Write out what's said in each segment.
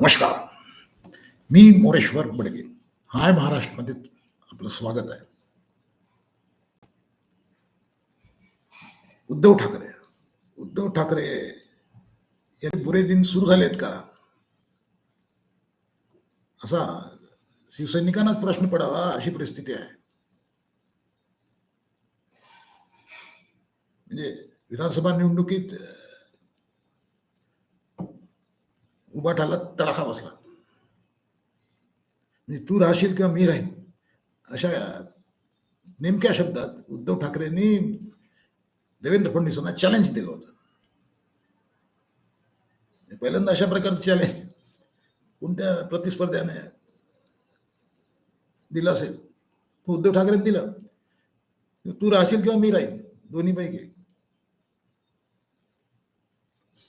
नमस्कार। मी मोरेश्वर बडगे। हाय महाराष्ट्रमध्ये आपलं स्वागत आहे। उद्धव ठाकरे। उद्धव ठाकरे यांचे बुरे दिन सुरू झालेत का? असा शिवसैनिकांनाच प्रश्न पडावा अशी परिस्थिती आहे। म्हणजे विधानसभा निवडणुकीत उभाटाला तडाखा बसला. म्हणजे तू राहशील किंवा मी राहीन, अशा नेमक्या शब्दात उद्धव ठाकरेंनी देवेंद्र फडणवीसांना चॅलेंज दिलं होतं. पहिल्यांदा अशा प्रकारचं चॅलेंज कोणत्या प्रतिस्पर्ध्याने दिलं असेल? उद्धव ठाकरेंनी दिलं. तू राहशील किंवा मी राहीन, दोन्हीपैकी.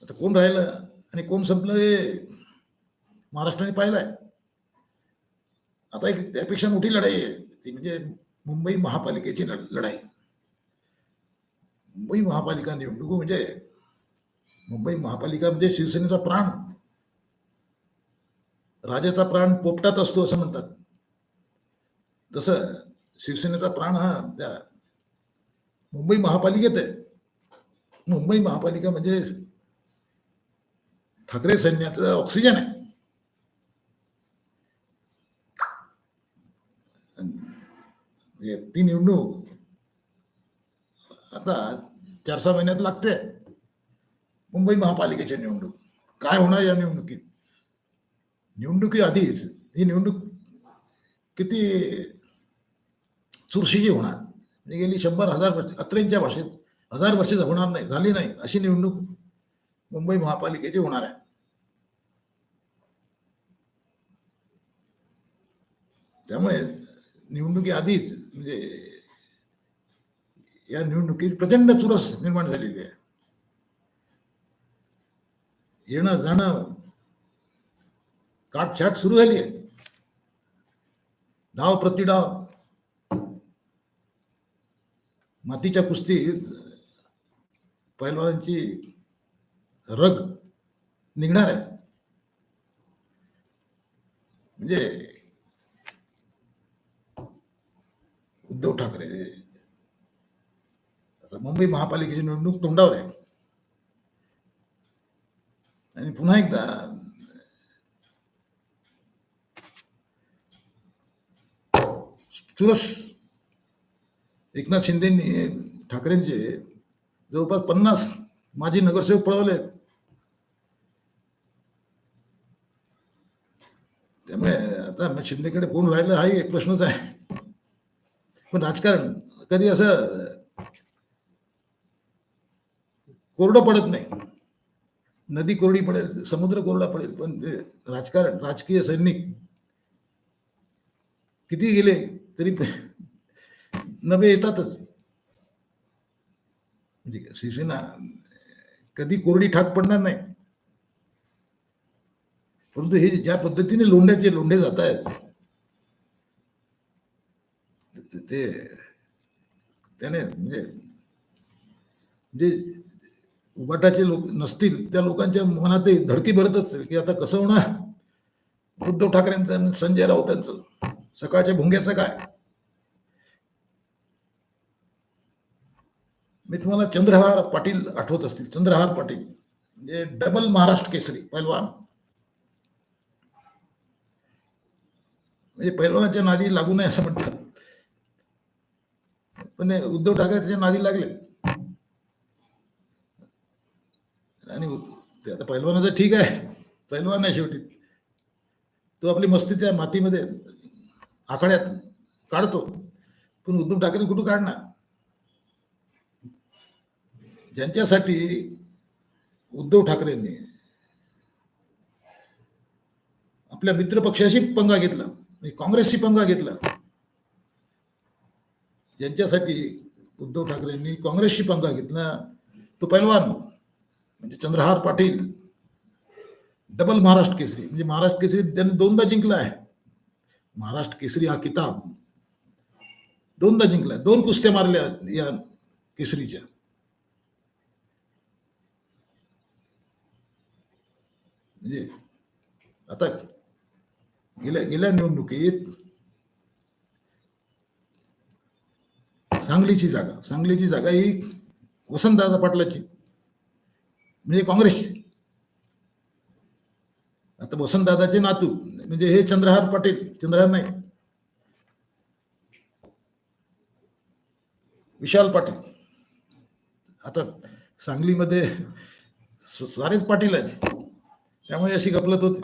आता कोण राहिलं? आणि कोण संपलं हे महाराष्ट्राने पाहिलं आहे आता एक त्यापेक्षा मोठी लढाई आहे. ती म्हणजे मुंबई महापालिकेची लढ- लढाई. मुंबई महापालिका निवडणूक म्हणजे मुंबई महापालिका म्हणजे शिवसेनेचा प्राण. राजाचा प्राण पोपटात असतो असं म्हणतात. तसं शिवसेनेचा प्राण हा त्या मुंबई महापालिकेत आहे. मुंबई महापालिका म्हणजे ठाकरे सैन्याचं ऑक्सिजन आहे. ती निवडणूक आता चार सहा महिन्यात लागते. मुंबई महापालिकेची निवडणूक. काय होणार या निवडणुकीत? निवडणुकी आधीच ही निवडणूक किती चुरशीची होणार? म्हणजे गेली शंभर हजार वर्ष अत्रेंच्या भाषेत हजार वर्ष होणार नाही झाली नाही अशी निवडणूक मुंबई महापालिकेची होणार आहे. त्यामुळे निवडणुकी आधीच म्हणजे या निवडणुकीत प्रचंड चुरस निर्माण झालेली आहे. येणं जाणं काटछाट सुरू झाली आहे. डाव प्रतिडाव मातीच्या कुस्तीत पैलवानांची रग निघणार आहे. म्हणजे उद्धव ठाकरे मुंबई महापालिकेची निवडणूक तोंडावर आहे. आणि पुन्हा एकदा चुरस एकनाथ शिंदेनी ठाकरेंचे जवळपास पन्नास माजी नगरसेवक पळवलेत. त्यामुळे आता शिंदेकडे कोण राहिलं हाही एक प्रश्नच आहे. पण राजकारण कधी असं कोरडं पडत नाही. नदी कोरडी पडेल समुद्र कोरडा पडेल पण ते राजकारण राजकीय सैनिक किती गेले तरी नवे येतातच. म्हणजे शिवसेना कधी कोरडी ठाक पडणार नाही. परंतु हे ज्या पद्धतीने लोंढ्याचे लोंढे जात आहेत ते- त्याने म्हणजे जे उबाटाचे लोक नसतील त्या लोकांच्या मनात धडकी भरत असेल की आता कसं होणार? उद्धव ठाकरेंचं आणि संजय राऊतांचं सकाळच्या भुंग्याचं काय? मी तुम्हाला चंद्रहार पाटील आठवत असतील. चंद्रहार पाटील म्हणजे डबल महाराष्ट्र केसरी पैलवान. म्हणजे पैलवानाच्या नादी लागू नये असं म्हणतात. पण हे उद्धव ठाकरे त्याच्या नादी लागले. आणि ते आता पैलवानाचं ठीक आहे. पैलवान आहे शेवटी. तो आपली मस्ती त्या मातीमध्ये आखाड्यात काढतो. पण उद्धव ठाकरे कुठं काढणार? ज्यांच्यासाठी उद्धव ठाकरेंनी आपल्या मित्रपक्षाशी पंगा घेतला म्हणजे काँग्रेसशी पंगा घेतला ज्यांच्यासाठी उद्धव ठाकरेंनी काँग्रेसशी पंगा घेतला तो पैलवान म्हणजे चंद्रहार पाटील डबल महाराष्ट्र केसरी म्हणजे महाराष्ट्र केसरी त्यांनी दोनदा जिंकला आहे. महाराष्ट्र केसरी हा किताब दोनदा जिंकला दोन कुस्त्या मारल्या या केसरीच्या. म्हणजे आता गेल्या गेल्या निवडणुकीत सांगलीची जागा सांगलीची जागा ही वसंतदादा पाटलाची म्हणजे काँग्रेसची आता वसंतदादाचे नातू म्हणजे हे चंद्रहार पाटील चंद्रहार नाही विशाल पाटील. आता सांगलीमध्ये स- सारेच पाटील आहेत. त्यामुळे अशी गपलत होती.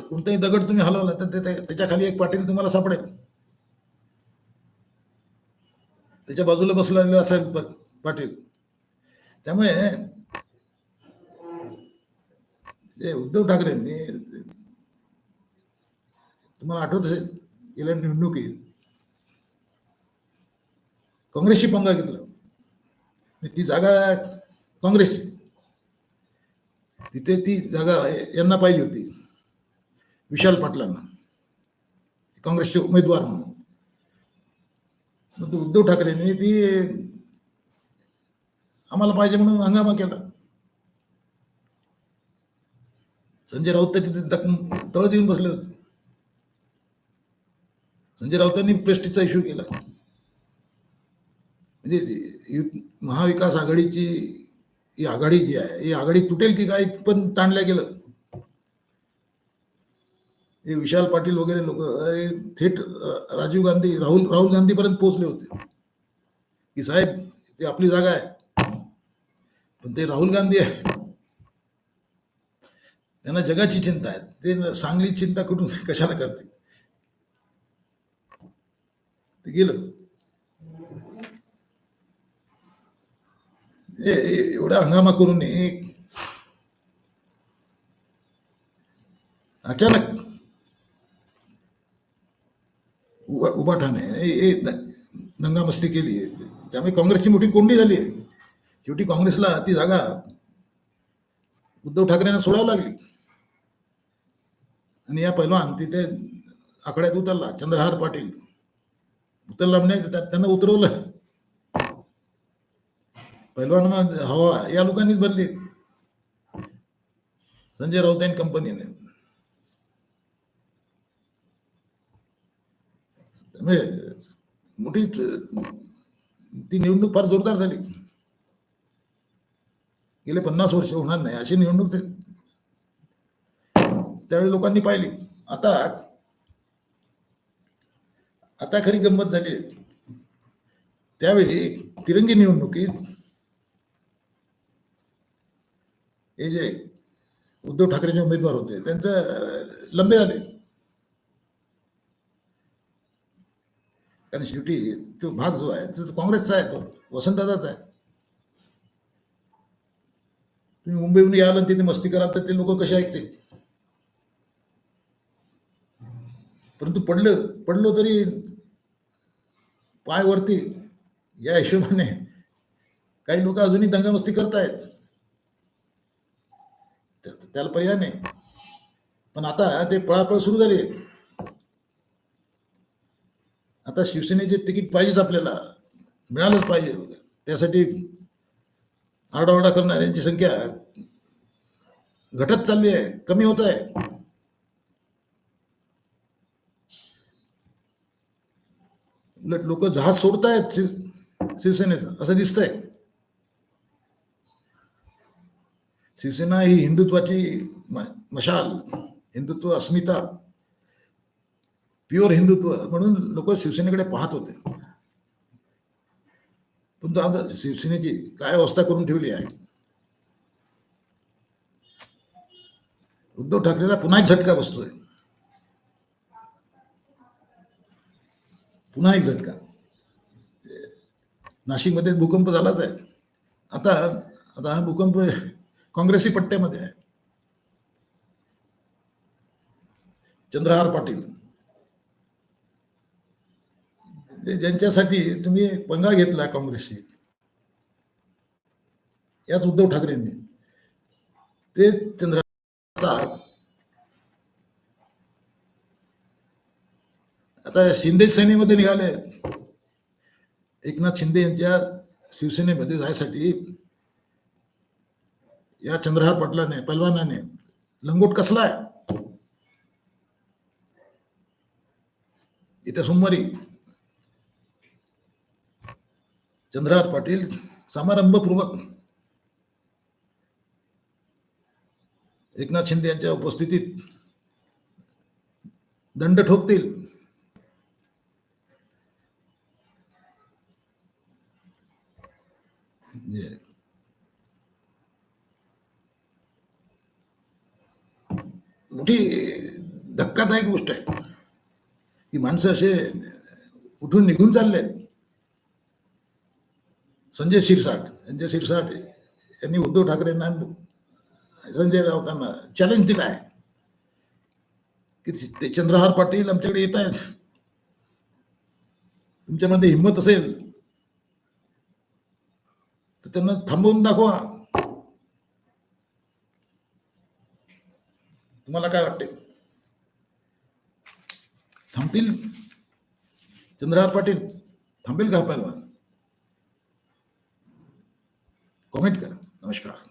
कोणताही दगड तुम्ही हलवला तर ते- त्याच्याखाली एक पाटील तुम्हाला सापडेल. त्याच्या बाजूला बसलेलं असेल पाटील. त्यामुळे उद्धव ठाकरेंनी तुम्हाला आठवत असेल गेल्या निवडणुकीत काँग्रेसची पंगा घेतला. ती जागा काँग्रेसची. तिथे ती जागा यांना पाहिजे होती. विशाल पाटलांना. काँग्रेसचे उमेदवार म्हणून. उद्धव ठाकरेंनी ती आम्हाला पाहिजे म्हणून हंगामा केला. संजय राऊत तिथे तळत येऊन बसले होते. संजय राऊतांनी प्रेस्टिजचा इश्यू केला. म्हणजे यु- महाविकास आघाडीची ही आघाडी जी आहे ही आघाडी तुटेल की काय पण ताणल्या गेलं. हे विशाल पाटील वगैरे लोक थेट राजीव गांधी राहुल राहुल गांधीपर्यंत पोहोचले होते. की साहेब ते आपली जागा आहे. पण ते राहुल गांधी आहे त्यांना जगाची चिंता आहे. ते सांगली चिंता कुठून कशाला करते ते गेलं. एवढा हंगामा करून अचानक उभा उभाठाने हे- द- दंगामस्ती केली. त्यामुळे काँग्रेसची मोठी कोंडी झाली. आहे शेवटी काँग्रेसला ती जागा उद्धव ठाकरेंना सोडावं लागली. आणि या पैलवान तिथे आकड्यात उतरला चंद्रहार पाटील. उतरला म्हणजे त्यांना उतरवलं. पैलवान मग हवा या लोकांनीच भरली. संजय राऊत आणि कंपनीने. म्हणजे मोठी ती निवडणूक फार जोरदार झाली. गेले पन्नास वर्ष होणार नाही अशी निवडणूक त्यावेळी लोकांनी पाहिली. आता आता खरी गंमत झाली. त्यावेळी तिरंगी निवडणुकीत हे जे उद्धव ठाकरेंचे उमेदवार होते त्यांचं लंबे झाले. कारण शेवटी तो भाग जो आहे तो काँग्रेसचा आहे तो वसंतदादाचा आहे. तुम्ही मुंबईहून याल आणि तिथे मस्ती कराल तर ते लोक कसे ऐकतील? परंतु पडलं पडलो तरी पाय वरती. या हिशोबाने काही लोक अजूनही दंगामस्ती करतायत. त्याला पर्याय नाही. पण आता ते पळापळ सुरू झाली. आता शिवसेनेचे तिकीट पाहिजेच आपल्याला. मिळालंच पाहिजे. त्यासाठी आरडाओरडा करणाऱ्यांची संख्या घटत चालली आहे. कमी होत आहे. उलट लोक जहाज सोडतायत शिव शिवसेनेचं. असं दिसतंय. शिवसेना ही हिंदुत्वाची म- मशाल हिंदुत्व अस्मिता प्युअर हिंदुत्व म्हणून लोक शिवसेनेकडे पाहत होते. तुमचं आज शिवसेनेची काय अवस्था करून ठेवली आहे? उद्धव ठाकरेला पुन्हा एक झटका बसतोय. पुन्हा एक झटका. नाशिकमध्ये भूकंप झालाच आहे. आता आता हा भूकंप काँग्रेसी पट्ट्यामध्ये आहे. चंद्रहार पाटील. ज्यांच्यासाठी तुम्ही पंगा घेतला काँग्रेसशी याच उद्धव ठाकरेंनी ते चंद्र आता शिंदे सेनेमध्ये निघाले आहेत. एकनाथ शिंदे यांच्या शिवसेनेमध्ये जायसाठी या चंद्रहार पाटलाने पलवानाने लंगोट कसला आहे येत्या सोमवारी चंद्रहार पाटील समारंभपूर्वक एकनाथ शिंदे यांच्या उपस्थितीत दंड ठोकतील yeah. मोठी धक्कादायक गोष्ट आहे. की माणसं असे उठून निघून चालले आहेत संजय शिरसाट संजय शिरसाट यांनी उद्धव ठाकरेंना संजय राऊतांना चॅलेंज दिला आहे. की ते चंद्रहार पाटील आमच्याकडे येत आहेत. तुमच्यामध्ये हिंमत असेल तर त्यांना थांबवून दाखवा. तुम्हाला काय वाटते? थांबतील? चंद्रहार पाटील थांबेल का पहिलवान? कॉमेंट करा. नमस्कार.